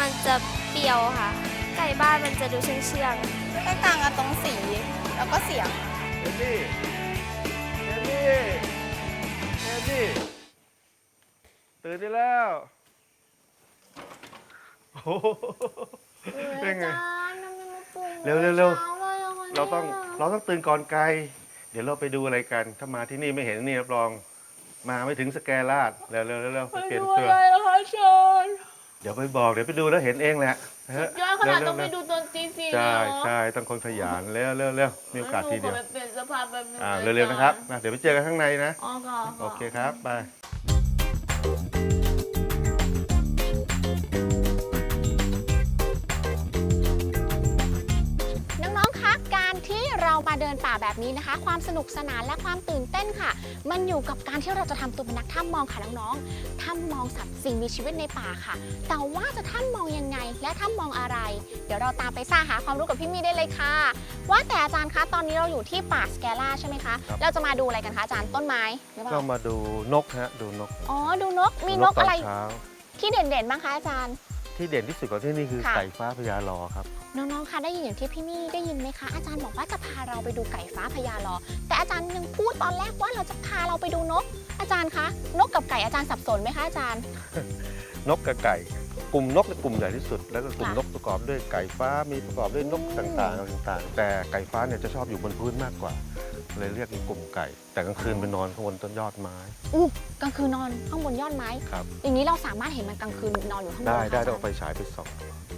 มันจะเปรี้ยวค่ะ ไก่บ้านมันจะดูเชื่องแตกต่างกันตรงสีแล้วก็เสียงเอ็ดดี้เอ็ดดี้เอ็ดดี้ตื่นได้แล้วโอ้โหเป็นไง เร็วเร็วเร็วเราต้องเราต้องตื่นก่อนไกล เดี๋ยวเราไปดูอะไรกัน ถ้ามาที่นี่ไม่เห็นนี่รับรอง มาไม่ถึงสแกลาดเร็วเร็วเร็วเร็วไปเปลี่ยนตัวคะเชิญ เดี๋ยวไปบอกเดี๋ยวไปดูแล้วเห็นเองแหละเฮ้ยอดขนาดเร็วๆต้องไปเร็วดูตอนตีสี่ใช่เลยเหรอใช่ต้องคนขยันเร็วเร็วเร็วมีโอกาสทีเดียว หนูขอไปเปลี่ยนเสภาพแบบนึงอ่าเร็วๆนะครับมาเดี๋ยวไปเจอกันข้างในนะ อ๋อค่ะ โอเคครับ ไป เรามาเดินป่าแบบนี้นะคะ ความสนุกสนานและความตื่นเต้นค่ะ มันอยู่กับการที่เราจะทำตัวเป็นนักถ้ำมองค่ะน้องๆถ้ำมองสัตว์สิ่งมีชีวิตในป่าค่ะ แต่ว่าจะถ้ำมองยังไง และถ้ำมองอะไร เดี๋ยวเราตามไปซ่าหาความรู้กับพี่มี่ได้เลยค่ะ ว่าแต่อาจารย์คะตอนนี้เราอยู่ที่ป่าสแกล่าใช่ไหมคะครับเราจะมาดูอะไรกันคะอาจารย์ต้นไม้หรือเปก็ล่ามาดูนกฮะดูนกอ๋อดูนกมีดูนกอะไรตเช้าที่เด่นๆบ้างคะอาจารย์ ที่เด่นที่สุดของที่นี่คือค่ะไก่ฟ้าพญาลอครับ น้องๆ คะได้ยินอย่างที่พี่มี่ได้ยินไหมคะ อาจารย์บอกว่าจะพาเราไปดูไก่ฟ้าพญาลอ แต่อาจารย์ยังพูดตอนแรกว่าเราจะพาเราไปดูนก อาจารย์คะ นกกับไก่อาจารย์สับสนไหมคะอาจารย์ นกกับไก่ กลุ่มนกเป็นกลุ่มใหญ่ที่สุด แล้วก็กลุ่มค่ะนกประกอบด้วยไก่ฟ้ามีประกอบด้วยนกอืม ต่างๆต่างๆ แต่ไก่ฟ้าเนี่ยจะชอบอยู่บนพื้นมากกว่า เลยเรียกเป็นกลุ่มไก่ แต่กลางคืนไปนอนข้างบนต้นยอดไม้อู้กลางคืนนอนข้างบนยอดไม้ ครับ อย่างนี้เราสามารถเห็นมันกลางคืนนอนอยู่ข้างบนได้เหรอคะได้อาต้จาองรเอาย์ไปฉายไปส่อง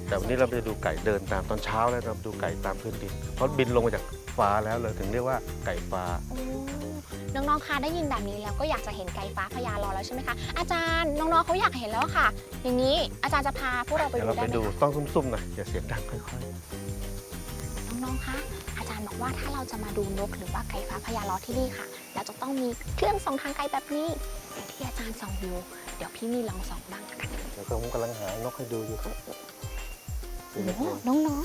แต่วันนี้เราไปดูไก่เดินตามตอนเช้าแล้วเราดูไก่ตามพื้นดินเพราะบินลงมาจากฟ้าแล้วเลยถึงเรียกว่าไก่ฟ้าโอ้น้องๆคะได้ยินแบบนี้แล้วก็อยากจะเห็นไก่ฟ้าพญาลอแล้วใช่ไหมคะ อาจารย์น้องๆเขาอยากเห็นแล้วค่ะ อย่างนี้อาจารย์จะพาพวกเราไปเดี๋ยวดูเราได้ไปไหมดูคะต้องซุ่มๆหน่อยอย่าเสียงดังค่อยน้องๆคะ อาจารย์บอกว่าถ้าเราจะมาดูนกหรือว่าไก่ฟ้าพญาลอที่นี่ค่ะ เราจะต้องมีเครื่องส่องทางไกลแบบนี้อย่างที่อาจารย์ส่องอยู่เดี๋ยวพี่มี่ลองส่องบ้างนะคะๆแล้วก็ผมกำลังหานกให้ดูอยู่ครับโอ้โหน้อง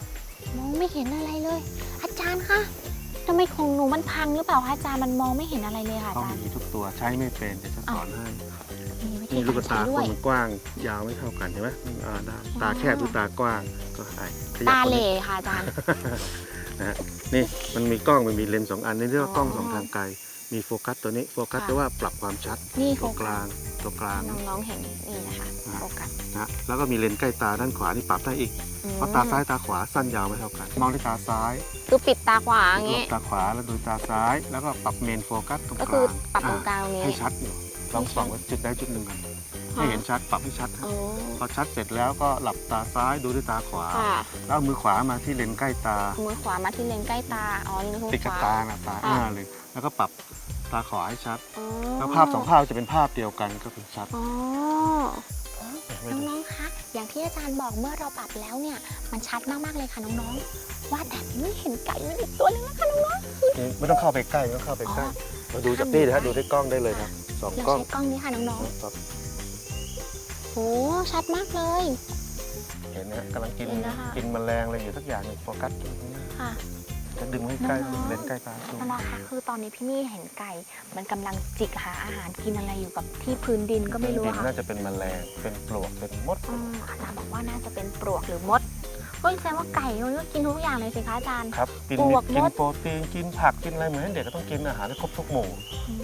ๆ มองไม่เห็นอะไรเลย อาจารย์คะทำไมของหนูมันพังหรือเปล่าคะอาจารย์มันมองไม่เห็นอะไรเลยค่ะอาต้องจารย์ มีทุกตัวใช้ไม่เป็นเดี๋ยวจะสอนให้มีวิธีนี่ลูกการตาใช้คด้วย นมันกว้าง ยาวไม่เท่ากันเห็นไหมอ่าได้ตาแคบหรือตากว้างก็ได้ขยับตาคนเหนี้ล่ค่ะอาจารย์ นะฮะนี่มันมีกล้องมันมีเลนส์สองอันนี่เรียกว่าอ๋อกล้องสองทางไกล มีโฟกัสตัวนี้โฟกัสค่ะแปลว่าปรับความชัดนี่โฟตัวกกัลาสงตัวกลางน้องๆเห็นนี่นะคะอ่าโฟกัสนะแล้วก็มีเลนส์ใกล้ตาด้านขวานี่ปรับได้อีกอืมเพราะตาซ้ายตาขวาสั้นยาวไม่เท่ากัน มองที่ตาซ้ายคือปิดตาขวาอย่างลงี้ บตาขวาแล้วดูตาซ้าย แล้วก็ปรับเมนโฟกัสตรงก็กคือลางปรับตรงกลางตรงนี้ ให้ชัดอยู่ลองส่องไว้จุดใดจุดหนึ่งกัน ให้เห็นชัดปรับให้ชัดฮะอ๋อพอชัดเสร็จแล้วก็หลับตาซ้ายดูด้วยตาขวา ค่ะ แล้วเอามือขวามาที่เลนส์ใกล้ตาเอามือขวามาที่เลนใกล้ตา อ๋อนี่คือติดขกับวา ตานะตาอ่าหน้าเลยแล้วก็ปรับตาขวาให้ชัด อ๋อแล้วภาพสองภาพจะเป็นภาพเดียวกันก็เป็นชัด อ๋อไม่ดูน้องๆ คะ อย่างที่อาจารย์บอกเมื่อเราปรับแล้วเนี่ย มันชัดมากๆเลยค่ะน้องๆ ว่าแต่ไม่เห็นไก่มันอีกตัวนึงแล้วค่ะน้องนี่ไม่ต้องเข้าไปใกล้ไม่ต้องเข้าไปใกล้อ๋อ มาดูจากนี่นะฮะดูด้วยกล้องได้เลยนะสองๆ เรากล้อง ใช้กล้องนี้ค่ะน้องครับๆโห ชัดมากเลย เห็นนะฮะกำลังกินเห็นแล้วค่ะ กินแมลงอะไรอยู่สักอย่างหนึ่งโฟกัสตรงนี้ค่ะจะดึงให้ใกล้น้องๆ เลนส์ใกล้ตาดูน้องๆคะคือตอนนี้พี่มี่เห็นไก่ มันกำลังจิกหาอาหารกินอะไรอยู่กับที่พื้นดินก็ไม่รู้ดิอะนค่ะน่าจะเป็นแมลง เป็นปลวก เป็นมด อืมอาจารย์บอกว่าน่าจะเป็นปลวกหรือมดเฮ้ยแสดงว่าไก่มันก็กินทุกอย่างเลยสิคะอาจารย์ ครับ กินปลวกกินมดโปรตีน กินผัก กินอะไรเหมือนเด็กก็ต้องกินอาหารให้ครบทุกหมู่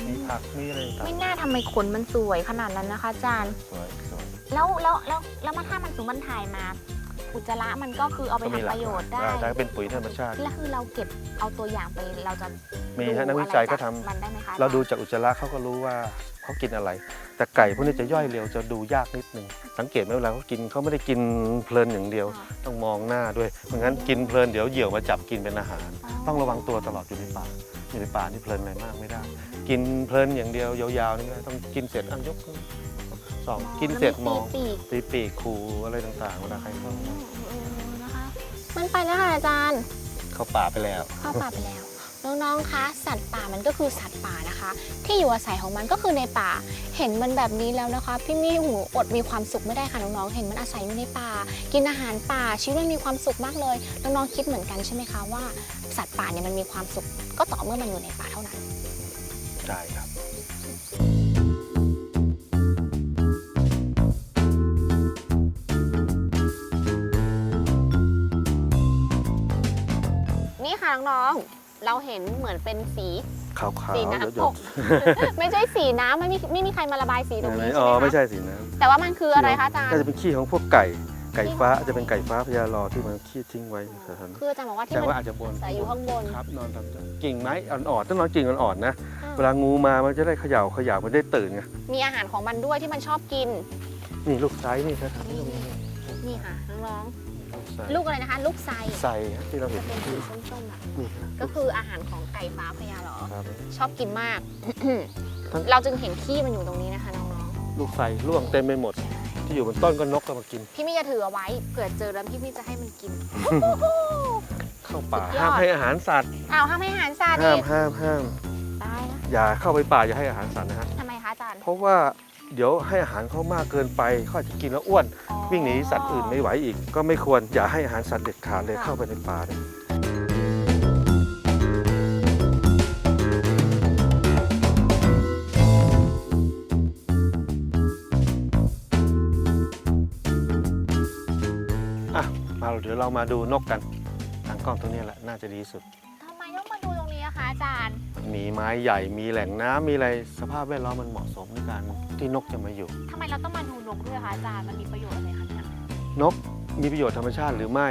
มีผัก มีอะไรต่างไม่น่าทำไมขนมันสวยขนาดนั้นนะคะอาจารย์ๆสวยสวย แล้วแล้วแล้วแล้วมาถ้ามันสูงมันถ่ายมา อุจจาระมันก็คือเอาไปก็มีทำหปลากระโยหลาชยน์ได้ได้ได้เป็นปุ๋ยธรรมชาติ แล้วคือเราเก็บเอาตัวอย่างไปเราจะมีฮะดูนักวิจัยก็อะไรทำจากมันได้ไหมคะเราดูจากอุจจาระเขาก็รู้ว่าเขากินอะไร แต่ไก่พวกนี้จะย่อยเร็วจะดูยากนิดนึง สังเกตไหมเวลาเขากินเขาไม่ได้กินเพลินอย่างเดียวค่ะต้องมองหน้าด้วยไม่งั้นกินเพลินเดี๋ยวเหยี่ยวมาจับกินเป็นอาหาร ต้องระวังตัวตลอดอยู่ในป่าอยู่ในป่านี่เพลินอะไรมากไม่ได้ กินเพลินอย่างเดียวยาวๆนี่ไม่ได้ต้องกินเสร็จอะยกขึ้น สองกินเสร็จมองปีกตีปีกคูอะไรต่างๆเวลาใครเข้าอืมเออนะคะ มันไปแล้วค่ะอาจารย์ เข้าป่าไปแล้ว เข้าป่าไปแล้ว น้องๆ คะ สัตว์ป่ามันก็คือสัตว์ป่านะคะ ที่อยู่อาศัยของมันก็คือในป่า เห็นมันแบบนี้แล้วนะคะ พี่มี่หูอดมีความสุขไม่ได้ค่ะน้องๆ เห็นมันอาศัยอยู่ในป่า กินอาหารป่าชีวิตมันมีความสุขมากเลย น้องๆ คิดเหมือนกันใช่ไหมคะว่า สัตว์ป่าเนี่ยมันมีความสุขก็ต่อเมื่อมันอยู่ในป่าเท่านั้น ใช่ครับ นี่ค่ะน้องๆเราเห็นเหมือนเป็นสีขาวสีๆน้ำหยอดกไม่ใช่สีน้ำไม่มีไม่มีใครมาระบายสีตรงนี้ๆอ๋อใช่ไหมไม่คะใช่สีน้แต่ว่ามันคือำอะไรคะอาจารย์น่าจะเป็นขี้ของพวกไก่ไก่ฟ้าจะเป็นไก่ฟ้าพญารอที่มันขี้ทิ้งไว้แถวๆนั้นคืออาจารย์บอกว่าที่แต่มันว่าอาจจะบนใส่อยู่ข้างบนครับนอนทำใจกิ่งไม้อ่อนๆต้องนอนกิ่งอ่อนๆนะอ่าเวลางูมามันจะได้เขย่าเขย่ามันได้ตื่นไงมีอาหารของมันด้วยที่มันชอบกิน นี่ลูกไซส์นี่ครับนี่นี่ค่ะน้องลู กไซส์ๆลูกอะไรนะคะ ลูกไซไซที่เราเห็จะนเป็นสีส้มๆแบบนี่ครับ ก็คืออาหารของไก่ฟ้าพญาเหรอ ครับ ชอบกินมากทั้งเราจึงเห็นขี้มันอยู่ตรงนี้นะคะน้องลูกไซร่วงเต็มไปหมด ที่อยู่บนต้นก็นกก็มากิน ๆ พี่มี่จะถือเอาไว้เผื่อเจอแล้วพี่มี่จะให้มันกิน เข้าป่า สุดยอด ห้ามให้อาหารสัตว์ อ้าวห้ามให้อาหารสัตว์ห้าอีมกห้ามห้ามตายแล้วอย่าเข้าไปป่าอย่าให้อาหารสัตว์นะฮะทำไมคะอาจารย์เพราะว่า เดี๋ยวให้อาหารเขามากเกินไปเขาอาจจะกินแล้วอ้วนอ๋อวิ่งหนีสัตว์อื่นไม่ไหวอีก ก็ไม่ควรอย่าให้อาหารสัตว์เด็ดขาดเลยเข้าไปในป่าเนี่ยอะมาเดี๋ยวเรามาดูนกกันทางกล้องตรงนี้แหละน่าจะดีที่สุด มีไม้ใหญ่มีแหล่งน้ำมีอะไรสภาพแวดล้อมมันเหมาะสมในการที่นกจะมาอยู่ ทำไมเราต้องมาดูนกด้วยคะอาจารย์ มันมีประโยชน์อะไรคะเนี่ยนกมีประโยชน์ธรรมชาติหรือไม่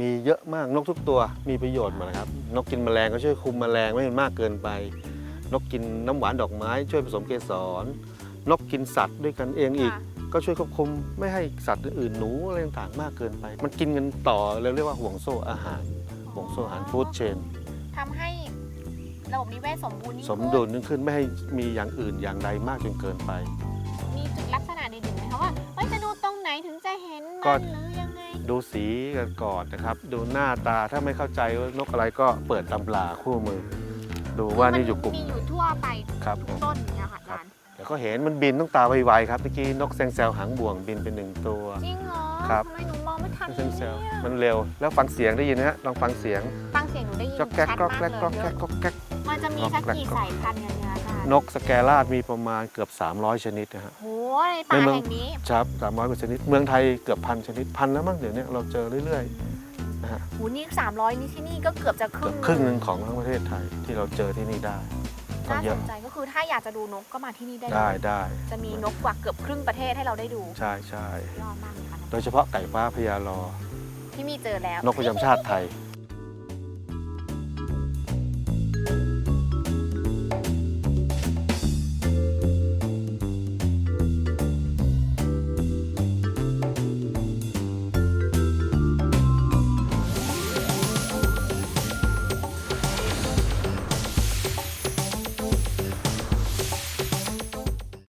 มีเยอะมากนกทุกตัวมีประโยชน์หมดนะครับ นกกินแมลงก็ช่วยคุมแมลงไม่ให้มันมากเกินไป นกกินน้ำหวานดอกไม้ ช่วยผสมเกสร นกกินสัตว์ด้วยกันเองอีก ค่ะก็ช่วยควบคุมไม่ให้สัตว์อื่นๆหนูอะไรต่างๆมากเกินไป มันกินกันต่อเราเรียกว่าห่วงโซ่อาหาร ห่วงโซ่อาหารฟู้ดเชนทำให้ ระบบนิเวศสมบูรณ์ยิ่งสมดุลยิ่งขึ้นไม่ให้มีอย่างอื่นอย่างใดมากจนเกินไป มีจุดลักษณะเด่นๆไหมคะว่าเฮ้ยจะดูตรงไหนถึงจะเห็นก็ มันหรือยังไงดูสีกันก่อนนะครับ ดูหน้าตาถ้าไม่เข้าใจว่านกอะไรก็เปิดตำราคู่มือ ดูว่านี่อยู่กลุ่มมีอยู่ทั่วไปครับทุกต้นอย่างเนี่ยค่ะอาจารย์เดี๋ยวก็เห็นมันบินต้องตาไวๆครับเมื่อกี้นกแซงแซวหางบ่วงบินเป็นหนึ่งตัว จริงเหรอครับ ทำไมหนูมองไม่ทันนกเลแซยงแซวเนี่ยมันเร็วแล้วฟังเสียงได้ยินนะฮะลองฟังเสียงฟังเสียงหนูได้ยินก็แก๊กชัดก็มากแก๊กเลยก็แก๊กก็แก๊ก มันจะมีสักกี่สายพันธุ์กันเนี่ยอาจารย์นกสแกราดมีประมาณเกือบ 300 ชนิดนะฮะโหในป่าในเมืองแห่งนี้ครับ300กว่าชนิด เมืองไทยเกือบพันชนิดพันแล้วมั้งเดี๋ยวนี้เราเจอเรื่อยๆนะฮะโหนี่300 นี่ที่นี่ก็เกือบจะคเกืรึ่อบงครึ่งหนึ่งของทั้งประเทศไทยที่เราเจอที่นี่ได้ก็น่าเยสอะนใจก็คือถ้าอยากจะดูนกก็มาที่นี่ได้เลได้ยได้ จะมีนกกว่าเกือบครึ่งประเทศให้เราได้ดู ใช่ใช่ยอดมากเลยค่ะโดยเฉพาะไก่ฟ้าพญารอที่มีเจอแล้วนกประจำชาติไทย